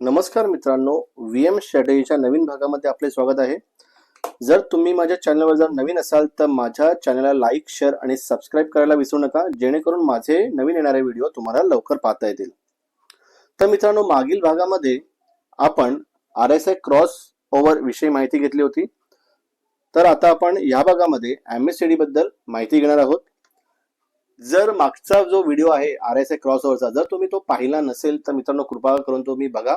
नमस्कार मित्रांनो V M स्ट्रॅटेजीच्या नवीन भागामध्ये आपले स्वागत आहे. जर तुम्ही माझ्या चॅनलवर जर नवीन असाल तर माझ्या चॅनलला लाईक शेअर आणि सबस्क्राईब करायला विसरू नका. जेणेकरून माझे नवीन येणारे व्हिडिओ तुम्हाला लवकर पाहता येतील. तर मित्रांनो मागील भागामध्ये आपण R S I cross over विषयी माहिती घेतली होती. तर आता आपण या भागामध्ये एम एस सी डी बद्दल माहिती घेणार आहोत. जर मागचा जो व्हिडिओ आहे आर एस आय क्रॉस ओव्हरचा जर तुम्ही तो पाहिला नसेल तर मित्रांनो कृपा करून तुम्ही बघा.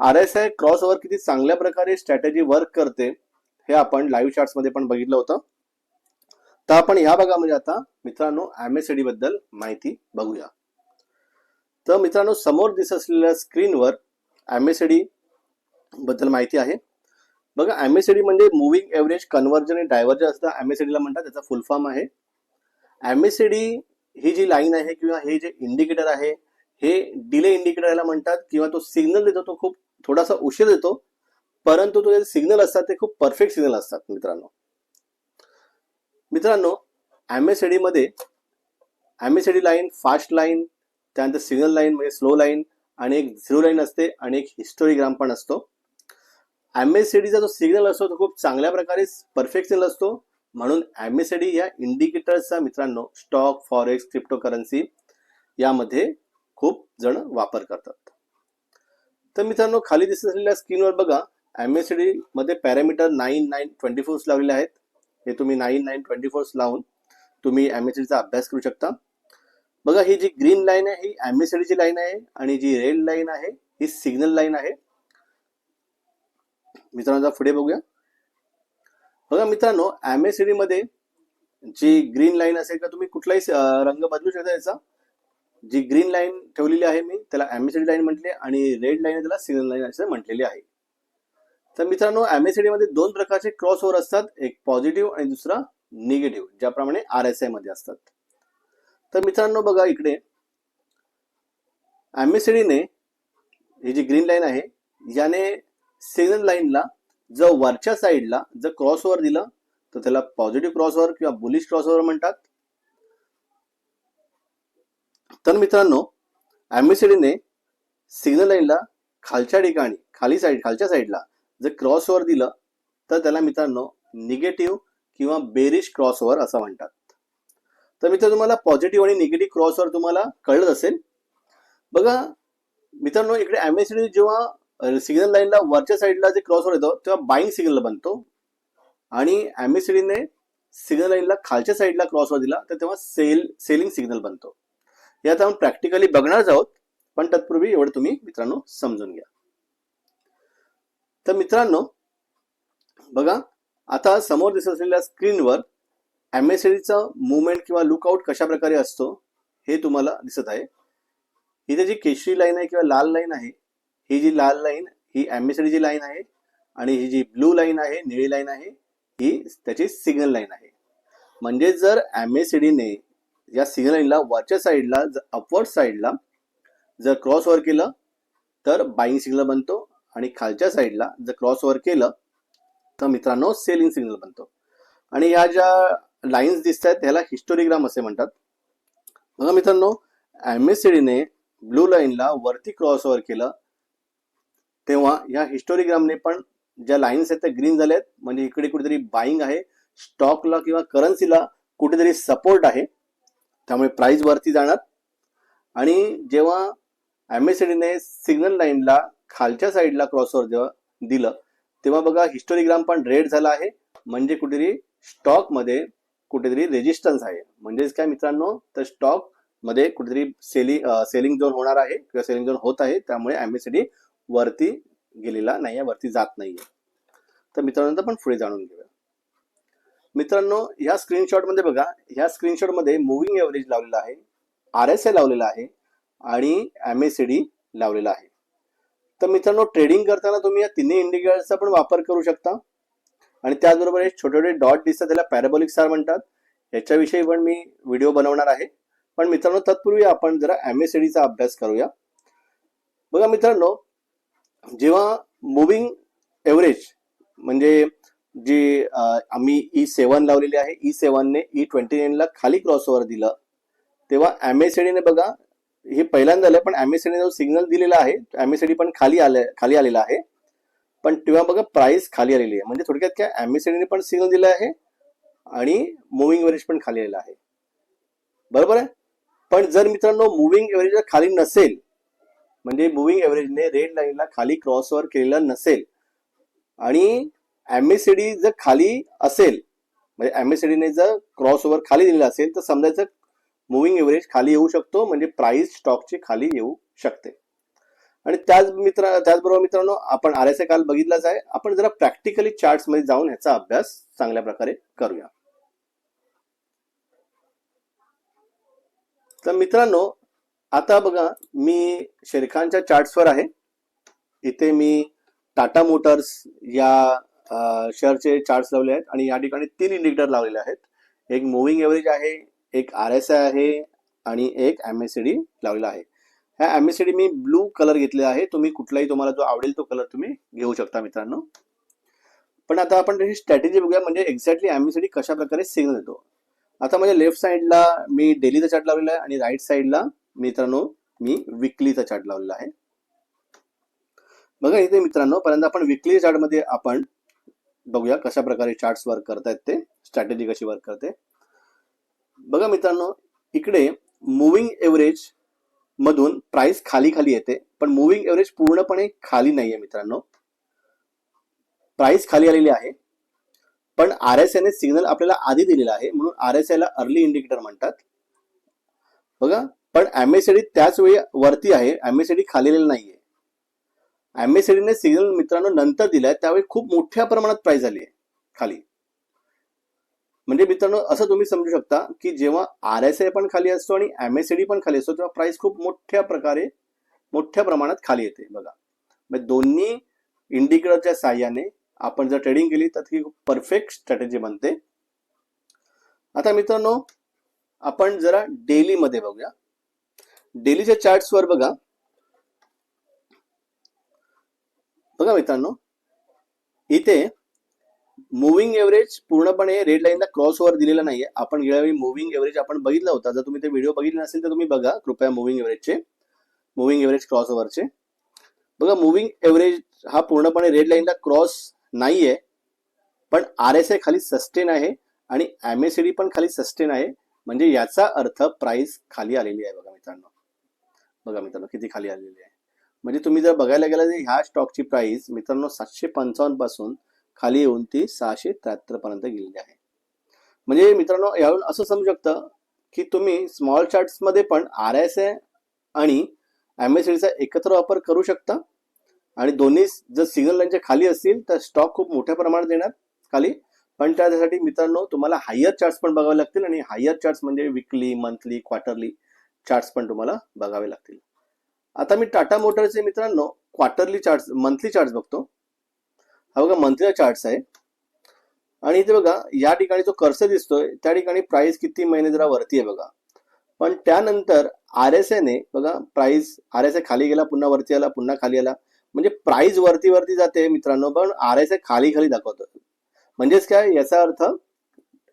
R S I cross over किती चांगल्या प्रकारे स्ट्रॅटेजी वर्क करते हे आपण लाईव्ह चार्ट्समध्ये पण बघितलं होतं. तर आपण या भागामध्ये आता मित्रांनो एम एस डी बद्दल माहिती बघूया. तर मित्रांनो समोर दिसत असलेल्या स्क्रीनवर एम एस डी बद्दल माहिती आहे. बघा एम एस डी म्हणजे मुव्हिंग एव्हरेज कन्व्हर्जन आणि डायव्हर्जन असतं एम एस ला म्हणतात त्याचा फुल फॉर्म आहे. एमएसीडी डी ही जी लाईन आहे किंवा हे जे इंडिकेटर आहे हे डिले इंडिकेटर याला म्हणतात किंवा तो सिग्नल देतो तो खूप थोडासा उशीर देतो परंतु तो जे सिग्नल असतात ते खूप परफेक्ट सिग्नल असतात मित्रांनो. मित्रांनो एममध्ये एम लाईन फास्ट लाईन त्यानंतर सिग्नल लाईन म्हणजे स्लो लाईन आणि एक झिरो लाईन असते आणि एक हिस्टोरीग्राम पण असतो. एम जो सिग्नल असतो तो खूप चांगल्या प्रकारे परफेक्ट सिग्नल असतो. म्हणून एम या इंडिकेटर्सचा मित्रांनो स्टॉक फॉरेक्स क्रिप्टो करन्सी यामध्ये खूप जण वापर करतात. तर मित्रांनो खाली दिसत असलेल्या स्क्रीनवर बघा एममध्ये parameter nine nine twenty fours लावलेले आहेत. हे तुम्ही नाईन नाईन ट्वेंटी फोर्स लावून तुम्ही एम चा अभ्यास करू शकता. बघा ही जी ग्रीन लाईन आहे ही एम लाईन आहे आणि जी रेड लाईन आहे ही सिग्नल लाईन आहे. मित्रांनो पुढे बघूया. बघा मित्रांनो एम एसमध्ये जी ग्रीन लाईन असेल का तुम्ही कुठलाही रंग बदलू शकता याचा. जी ग्रीन लाईन ठेवलेली आहे मी त्याला एमएसडी लाईन म्हटले आणि रेड लाईन त्याला सिग्नल लाईन असं म्हटलेली आहे. तर मित्रांनो एमएसडी मध्ये दोन प्रकारचे क्रॉस ओव्हर असतात एक पॉझिटिव्ह आणि दुसरा निगेटिव्ह ज्याप्रमाणे आर एस आयमध्ये असतात. तर मित्रांनो बघा इकडे. एमएसडीने ही जी ग्रीन लाईन आहे याने सिग्नल लाईनला जर वरच्या साईडला जर क्रॉस ओव्हर दिलं तर त्याला पॉझिटिव्ह क्रॉस ओव्हर किंवा बुलिश क्रॉस ओव्हर म्हणतात. तर मित्रांनो ॲम्बिसिडीने सिग्नल लाईनला खालच्या ठिकाणी खाली साईड खालच्या साईडला जर क्रॉस ओव्हर दिलं तर त्याला मित्रांनो निगेटिव्ह किंवा बेरिश क्रॉस ओव्हर असं म्हणतात. तर मित्र तुम्हाला पॉझिटिव्ह आणि निगेटिव्ह क्रॉस ओव्हर तुम्हाला कळत असेल. बघा मित्रांनो इकडे एमएसडी जेव्हा सिग्नल लाईनला वरच्या साईडला जे क्रॉस येतो तेव्हा बाईंग सिग्नल बनतो. आणि एमएसडीने सिग्नल लाईनला खालच्या साईडला क्रॉसवर दिला तर तेव्हा सेल सेलिंग सिग्नल बनतो. यात आपण प्रॅक्टिकली बघणारच आहोत पण तत्पूर्वी एवढं तुम्ही मित्रांनो समजून घ्या. तर मित्रांनो बघा आता समोर दिसत असलेल्या स्क्रीनवर एमएसडीचा मुवमेंट किंवा लुकआउट कशा प्रकारे असतो हे तुम्हाला दिसत आहे. इथे जी केशरी लाईन आहे किंवा लाल लाईन आहे ही जी लाल लाईन ही एमएसडी जी लाईन आहे आणि ही जी ब्लू लाईन आहे निळी लाईन आहे ही त्याची सिग्नल लाईन आहे. म्हणजे जर एमएसडीने या सिग्नल लाईनला वरच्या साईडला अपवर्ड साईडला जर क्रॉस ओव्हर केलं तर बाईंग सिग्नल बनतो आणि खालच्या साईडला जर क्रॉस ओव्हर केलं तर मित्रांनो सेलिंग सिग्नल बनतो. आणि ह्या ज्या लाईन्स दिसत आहेत त्याला हिस्टोरिग्राम असे म्हणतात. बघा मित्रांनो एमएससीडीने ब्लू लाईनला वरती क्रॉस ओव्हर केलं तेव्हा या हिस्टोरिग्रामने पण ज्या लाईन्स आहेत त्या ग्रीन झाल्या आहेत म्हणजे इकडे कुठेतरी बाईंग आहे. स्टॉकला किंवा करन्सीला कुठेतरी सपोर्ट आहे. त्यामुळे प्राइस वरती जाणार. आणि जेव्हा एमएससीडीने सिग्नल लाईनला खालच्या साईडला क्रॉसवर जेव्हा दिलं तेव्हा बघा हिस्टोरिग्राम पण रेड झाला आहे. म्हणजे कुठेतरी स्टॉकमध्ये कुठेतरी रेजिस्टन्स आहे. म्हणजेच काय मित्रांनो? तर स्टॉकमध्ये कुठेतरी सेलिंग सेलिंग झोन होणार आहे किंवा सेलिंग झोन होत आहे. त्यामुळे एमएससीडी वरती गेलेला नाही आहे वरती जात नाही आहे तर मित्रांनो पण पुढे जाणून घेऊया. मित्रांनो ह्या स्क्रीनशॉटमध्ये बघा ह्या स्क्रीनशॉटमध्ये मुव्हिंग एव्हरेज लावलेला आहे आर एस आय लावलेला आहे आणि एम ए सी डी लावलेला आहे. तर मित्रांनो ट्रेडिंग करताना तुम्ही या तिन्ही इंडिकेटरचा पण वापर करू शकता. आणि त्याचबरोबर हे छोटे छोटे डॉट दिसतात त्याला पॅराबोलिक स्टार म्हणतात. याच्याविषयी पण मी व्हिडिओ बनवणार आहे. पण मित्रांनो तत्पूर्वी आपण जरा एम ए सी डीचा अभ्यास करूया. बघा मित्रांनो जेव्हा मुव्हिंग एव्हरेज म्हणजे जे आम्ही ई सेवन लावलेली आहे ई सेवनने ई ट्वेंटी नाईनला खाली क्रॉसओव्हर दिलं तेव्हा एमएससीडीने बघा हे पहिल्यांदा आलं पण एमएससीडी जो सिग्नल दिलेला आहे एमएससीडी पण खाली आले खाली आलेला आहे. पण तेव्हा बघा प्राइस खाली आलेली आहे. म्हणजे थोडक्यात काय एमएससीडीने पण सिग्नल दिला आहे आणि मुव्हिंग एव्हरेज पण खाली आलेला आहे. बरोबर आहे? पण जर मित्रांनो मुव्हिंग एव्हरेज खाली नसेल म्हणजे मुव्हिंग एव्हरेजने रेड लाईनला खाली क्रॉसवर केलेला नसेल आणि एमएससीडी जर खाली असेल म्हणजे एमएससीडीने जर क्रॉसओव्हर खाली दिलेला असेल तर समजायचं मुव्हिंग एव्हरेज खाली येऊ शकतो म्हणजे प्राइस स्टॉकची खाली येऊ शकते. आणि त्याच मित्र त्याचबरोबर मित्रांनो आपण आर एस आय काल बघितलाच आहे. आपण जरा प्रॅक्टिकली चार्ट्समध्ये जाऊन ह्याचा अभ्यास चांगल्या प्रकारे करूया. तर मित्रांनो आता बघा मी शेरखानच्या चार्ट्सवर आहे. इथे मी टाटा मोटर्स या शेअरचे चार्ट्स लावले आहेत आणि या ठिकाणी तीन इंडिकेटर लावलेले आहेत. एक मुव्हिंग एव्हरेज आहे एक आर एस आय आहे आणि एक एम एस सी डी लावलेला आहे. ह्या एम एस सी डी मी ब्लू कलर घेतलेला आहे. तुम्ही कुठलाही तुम्हाला जो आवडेल तो कलर तुम्ही घेऊ शकता मित्रांनो. पण आता आपण त्याची स्ट्रॅटेजी बघूया म्हणजे exactly M S C D कशा प्रकारे सिग्नल देतो. आता म्हणजे लेफ्ट साईडला मी डेलीचा चार्ट लावलेला आहे आणि राईट साईडला मित्रांनो मी विकलीचा चार्ट लावलेला आहे. बघा इथे मित्रांनो पर्यंत आपण विकली चार्टमध्ये आपण बघूया कशा प्रकारे चार्ट्स वर्क करतायत ते स्ट्रॅटेजी कशी वर्क करते. बघा मित्रांनो इकडे मुव्हिंग एव्हरेज मधून प्राइस खाली खाली येते पण मुव्हिंग एव्हरेज पूर्णपणे खाली नाहीये मित्रांनो. प्राइस खाली आलेली आहे पण आर एस ने सिग्नल आपल्याला आधी दिलेला आहे म्हणून आर एस ला अर्ली इंडिकेटर म्हणतात. बघा पण एमएसएडी त्याच वेळी वरती आहे. एमएसएडी खाली नाहीये. एमएसएडीने सिग्नल मित्रांनो नंतर दिलाय. त्यावेळी खूप मोठ्या प्रमाणात प्राइस आली आहे. खाली. म्हणजे मित्रांनो असं तुम्ही समजू शकता की जेव्हा आर एस आय पण खाली असतो आणि एमएसएडी पण खाली असतो तेव्हा प्राइस खूप मोठ्या प्रकारे मोठ्या प्रमाणात खाली येते. बघा. म्हणजे दोन्ही इंडिकेटरच्या साह्याने आपण जर ट्रेडिंग केली तर ती परफेक्ट स्ट्रॅटेजी बनते. आता मित्रांनो आपण जरा डेली मध्ये बघूया. डेलीच्या चार्ट्सवर बघा. बघा मित्रांनो इथे मुव्हिंग एव्हरेज पूर्णपणे रेड लाईनला क्रॉस ओव्हर दिलेला नाहीये. आपण गेल्यावेळी मुव्हिंग एव्हरेज आपण बघितला होता. जर तुम्ही ते व्हिडिओ बघितले नसेल तर तुम्ही बघा कृपया मुव्हिंग एव्हरेजचे मुव्हिंग एव्हरेज क्रॉस ओव्हरचे बघा मुव्हिंग एव्हरेज हा पूर्णपणे रेड लाईनला क्रॉस नाहीये. पण आर एस आय खाली सस्टेन आहे आणि एम एस डी पण खाली सस्टेन आहे. म्हणजे याचा अर्थ प्राइस खाली आलेली आहे बघा बघा मित्रांनो किती खाली आलेली आहे. म्हणजे तुम्ही जर बघायला गेला तर ह्या स्टॉकची प्राइस मित्रांनो सातशे पंचावन्नपासून खाली येऊन ती सहाशे त्र्याहत्तर पर्यंत गेलेली आहे. म्हणजे मित्रांनो यावरून असं समजू शकतं की तुम्ही स्मॉल चार्ट्समध्ये पण आर एस आय आणि एम एस चा एकत्र वापर करू शकता. आणि दोन्ही जर सिग्नल लाईनच्या खाली असतील तर स्टॉक खूप मोठ्या प्रमाणात येणार खाली. पण त्यासाठी मित्रांनो तुम्हाला हायर चार्ट्स पण बघावे लागतील आणि हायर चार्ट्स म्हणजे विकली मंथली क्वार्टरली चार्ट्स पण तुम्हाला बघावे लागतील. आता मी टाटा मोटरचे मित्रांनो क्वार्टरली चार्ट्स मंथली चार्ट्स बघतो. हा बघा मंथली चार्ट्स आहे. आणि इथे बघा या ठिकाणी जो कर्स दिसतोय त्या ठिकाणी प्राइस किती महिने जरा वरती आहे बघा. पण त्यानंतर आर एस ने बघा प्राइस आर एस खाली गेला पुन्हा वरती आला पुन्हा खाली आला. म्हणजे प्राइस वरती वरती जाते मित्रांनो पण आर एस खाली खाली दाखवतो म्हणजेच काय याचा अर्थ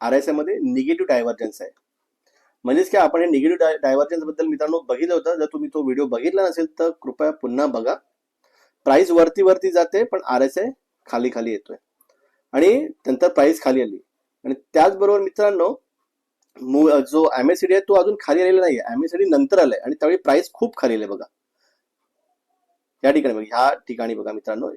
आर एसमध्ये निगेटिव्ह डायव्हर्जन्स आहे. म्हणजेच काय आपण हे निगेटिव्ह डायव्हर्जन्सबद्दल मित्रांनो बघितलं होतं. जर तुम्ही तो व्हिडिओ बघितला नसेल तर कृपया पुन्हा बघा. प्राइस वरती वरती जाते पण आर एस खाली खाली येतोय. आणि नंतर प्राइस खाली आली. आणि त्याचबरोबर मित्रांनो जो एमएससीडी आहे तो अजून खाली आलेला नाही डी नंतर आलाय आणि त्यावेळी प्राइस खूप खाली आले बघा. या ठिकाणी बघा ह्या ठिकाणी बघा मित्रांनो.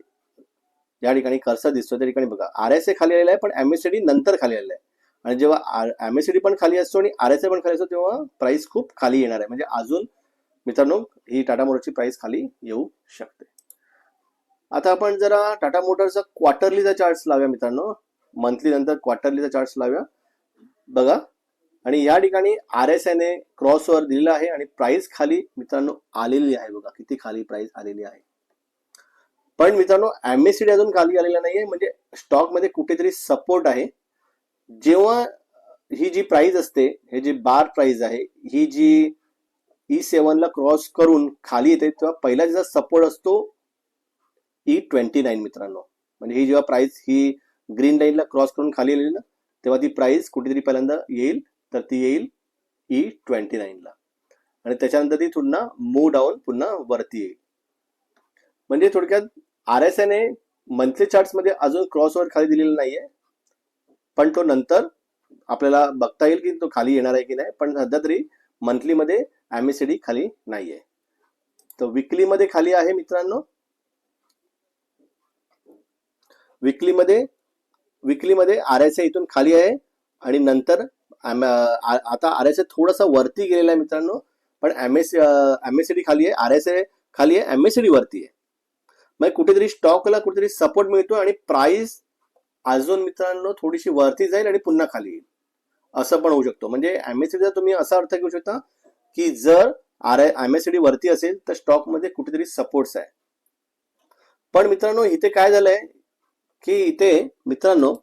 या ठिकाणी कर्सर दिसतो त्या ठिकाणी बघा. आर एस ए खाली आलेला आहे पण एमएससीडी नंतर खाली आलेला आहे. आणि जेव्हा एमएससीडी पण खाली असतो आणि आर एस ए पण खाली असतो तेव्हा प्राइस खूप खाली येणार आहे. म्हणजे अजून मित्रांनो ही टाटा मोटरची प्राइस खाली येऊ शकते. आता आपण जरा टाटा मोटरचा क्वार्टरलीचा चार्ट्स लावूया मित्रांनो. मंथली नंतर क्वार्टरलीचा चार्ट्स लावूया. बघा. आणि या ठिकाणी आर एस ने क्रॉसवर दिलेला आहे आणि प्राइस खाली मित्रांनो आलेली आहे बघा. किती खाली प्राइस आलेली आहे. पण मित्रांनो एमएससीडी अजून खाली आलेला नाहीये. म्हणजे स्टॉकमध्ये कुठेतरी सपोर्ट आहे. जेव्हा ही जी प्राइस असते हे जी बार प्राइस आहे ही जी ई सेवनला क्रॉस करून खाली येते तेव्हा पहिला ज्याचा सपोर्ट असतो ई ट्वेंटी नाईन मित्रांनो. म्हणजे ही जेव्हा प्राइस ही ग्रीन लाईनला क्रॉस करून खाली येईल ना तेव्हा ती प्राइस कुठेतरी पहिल्यांदा येईल तर ती येईल ई ट्वेंटी नाईनला आणि त्याच्यानंतर ती पुन्हा मूव डाऊन पुन्हा वरती येईल. म्हणजे थोडक्यात आर एस आय ने मंथली चार्ट्समध्ये अजून क्रॉसवर खाली दिलेलं नाहीये. पण तो नंतर आपल्याला बघता येईल की तो खाली येणार आहे की नाही पण सध्या तरी मंथलीमध्ये मध्ये एमएससीडी खाली नाहीये. तर विकलीमध्ये खाली आहे मित्रांनो. विकलीमध्ये विकलीमध्ये आर एस ए इथून खाली आहे आणि नंतर आता आर एस आय थोडंसं वरती गेलेला आहे मित्रांनो पण M S M S C D खाली आहे आर एस ए खाली आहे एम एस सी डी वरती आहे. मग कुठेतरी स्टॉकला कुठेतरी सपोर्ट मिळतो आणि प्राइस अजून मित्रांनो थोडीशी वरती जाईल आणि पुन्हा खाली येईल. असं पण होऊ शकतो. म्हणजे एम एस सी तुम्ही असा अर्थ घेऊ शकता की जर R M S C D वरती असेल तर स्टॉकमध्ये कुठेतरी सपोर्ट्स आहे. पण मित्रांनो इथे काय झालंय की इथे मित्रांनो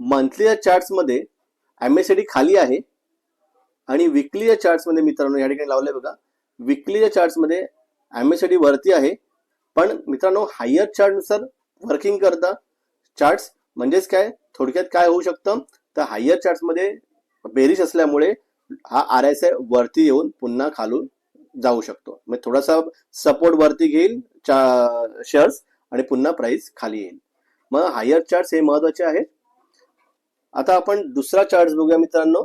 मंथलीच्या चार्ट्समध्ये एमएससीडी खाली आहे आणि विकलीच्या चार्ट्समध्ये मित्रांनो या ठिकाणी लावलंय बघा. विकलीच्या चार्ट्समध्ये एमएससीडी वरती आहे. पण मित्रांनो हायर चार्टनुसार वर्किंग करता चार्ट्स म्हणजेच काय? थोडक्यात काय होऊ शकतं? तर हायर चार्ट्समध्ये बेरिश असल्यामुळे हा आर एस आय वरती येऊन पुन्हा खालून जाऊ शकतो. म्हणजे थोडासा सपोर्ट वरती घेईल शेअर्स आणि पुन्हा प्राइस खाली येईल. मग हायर चार्ट्स हे महत्त्वाचे आहेत. आता आपण दुसरा चार्ट बघूया मित्रांनो.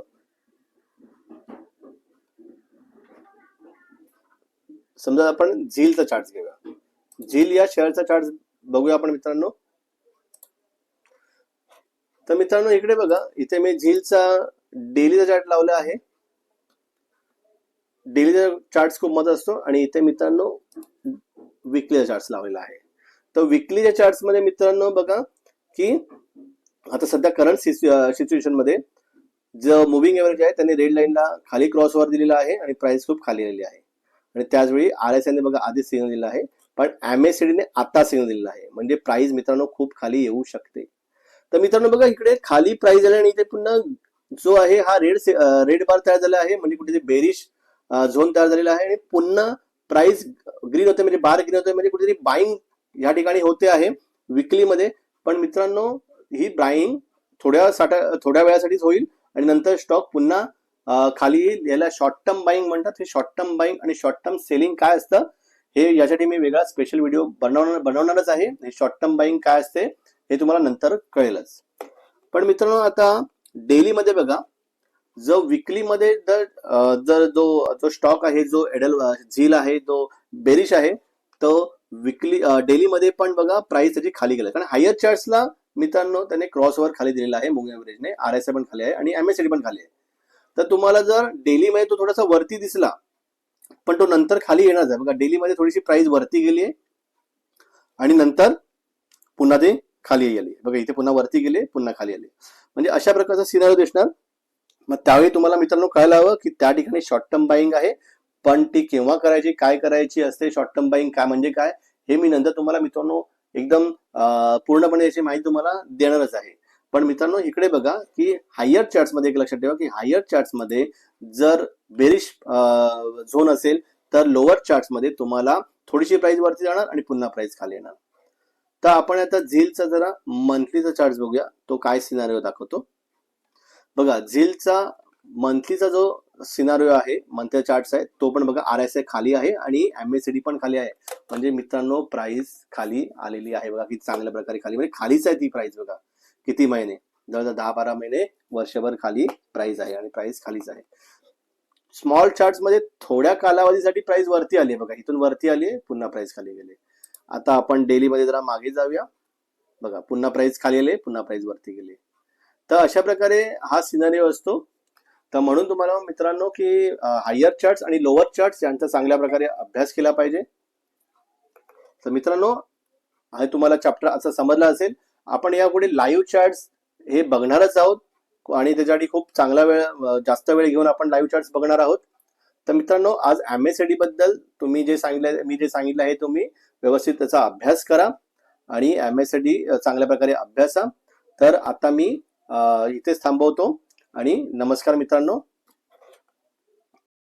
समजा आपण झीलचा चार्ट घेऊया. झील या शेअरचा चार्ट बघूया आपण मित्रांनो. तर मित्रांनो इकडे बघा. इथे मी झीलचा डेलीचा चार्ट लावला आहे. डेलीचा चार्ट खूप मजा असतो आणि इथे मित्रांनो विकलीचा चार्ट लावलेला आहे. तर विकलीच्या चार्ट्समध्ये मित्रांनो बघा की आता सध्या करंट सिच्युएशनमध्ये जो मुव्हिंग एव्हरेज आहे त्यांनी रेड लाईनला खाली क्रॉसवर दिलेला आहे आणि प्राइस खूप खाली आलेली आहे. आणि त्याचवेळी आर एस ने बघा आधीच सिग्नल दिला आहे पण एमएससीडीने आता सिग्नल दिलेला आहे. म्हणजे प्राइस मित्रांनो खूप खाली येऊ शकते. तर मित्रांनो बघा इकडे खाली प्राइस झाली आणि इथे पुन्हा जो आहे हा रेड रेड बार तयार झाला आहे. म्हणजे कुठे बेरिश झोन तयार झालेला आहे. आणि पुन्हा प्राइस ग्रीन होते म्हणजे बार ग्रीन होते म्हणजे कुठेतरी बाईंग या ठिकाणी होते आहे विकली मध्ये. पण मित्रांनो ही बाईंग थोड्या साठा थोड्या वेळासाठीच होईल. आणि नंतर स्टॉक पुन्हा खाली येईल याला शॉर्ट टर्म बाईंग म्हणतात. हे शॉर्ट टर्म बाईंग आणि शॉर्ट टर्म सेलिंग काय असतं हे यासाठी मी वेगळा स्पेशल व्हिडिओ बनवणार बनवणारच आहे. हे शॉर्ट टर्म बाईंग काय असते हे तुम्हाला नंतर कळेलच. पण मित्रांनो आता डेली मध्ये बघा जो विकली मध्ये जर जर जो जो स्टॉक आहे जो एडल झील आहे जो बेरिश आहे तो विकली डेली मध्ये पण बघा प्राइस त्याची खाली गेला. कारण हायर चार्ट्सला मित्रांनो त्याने क्रॉसवर खाली दिलेला आहे मुंग एव्हरेजने आर एस आय पण खाली आहे आणि एम एस पण खाली आहे. तर तुम्हाला जर डेली मध्ये तो थोडासा वरती दिसला पण तो नंतर खाली येणार आहे बघा डेली मध्ये थोडीशी प्राइस वरती गेली आहे. आणि नंतर पुन्हा ते खाली गेले बघा इथे पुन्हा वरती गेले पुन्हा खाली आले. म्हणजे अशा प्रकारचा सिनारिओ दिसणार. मग त्यावेळी तुम्हाला मित्रांनो कळायला हवं की त्या ठिकाणी शॉर्ट टर्म बाईंग आहे. पण ती केव्हा करायची काय करायची असते शॉर्ट टर्म बाईंग काय म्हणजे काय हे मी नंतर तुम्हाला मित्रांनो एकदम पूर्णपणे याची माहिती तुम्हाला देणारच आहे. पण मित्रांनो इकडे बघा की हायर चार्ट्समध्ये एक लक्षात ठेवा की हायर चार्ट्समध्ये जर बेरिश झोन असेल तर लोअर चार्ट्समध्ये तुम्हाला थोडीशी प्राइस वरती जाणार आणि पुन्हा प्राइस खाली येणार. तर आपण आता झीलचा जरा मंथलीचा चार्ज बघूया. तो काय सिनारिओ दाखवतो. बघा झीलचा मंथलीचा जो सिनारिओ आहे मंथली चार्ट आहे तो पण बघा आर एस आय खाली आहे आणि एम एस डी पण खाली आहे. म्हणजे मित्रांनो प्राइस खाली आलेली आहे बघा किती चांगल्या प्रकारे खाली. म्हणजे खालीच आहे ती प्राइस बघा. किती महिने? जवळजवळ दहा बारा महिने वर्षभर खाली प्राइस आहे आणि प्राइस खालीच आहे. स्मॉल चार्टमध्ये थोड्या कालावधीसाठी प्राइस वरती आली आहे बघा. इथून वरती आली पुन्हा प्राइस खाली गेले आता आपण डेलीमध्ये जरा मागे जाऊया. बघा पुन्हा प्राइस खाली आले पुन्हा प्राइस वरती गेले. तर अशा प्रकारे हा सिनारिओ असतो. तर म्हणून तुम्हाला मित्रांनो की हायर चार्ट्स आणि लोअर चार्ट्स यांचा चांगल्या प्रकारे अभ्यास केला पाहिजे. तर मित्रांनो हे तुम्हाला चॅप्टर असं समजलं असेल. आपण यापुढे लाईव्ह चार्ट्स हे बघणारच आहोत आणि त्याच्यासाठी खूप चांगला वेळ जास्त वेळ घेऊन आपण लाईव्ह चार्ट्स बघणार आहोत. तर मित्रांनो आज एम एसबद्दल तुम्ही जे सांगितलं मी जे सांगितलं आहे तुम्ही व्यवस्थित त्याचा अभ्यास करा आणि एम एस चांगल्या प्रकारे अभ्यासा. तर आता मी इथेच थांबवतो आणि नमस्कार मित्रांनो.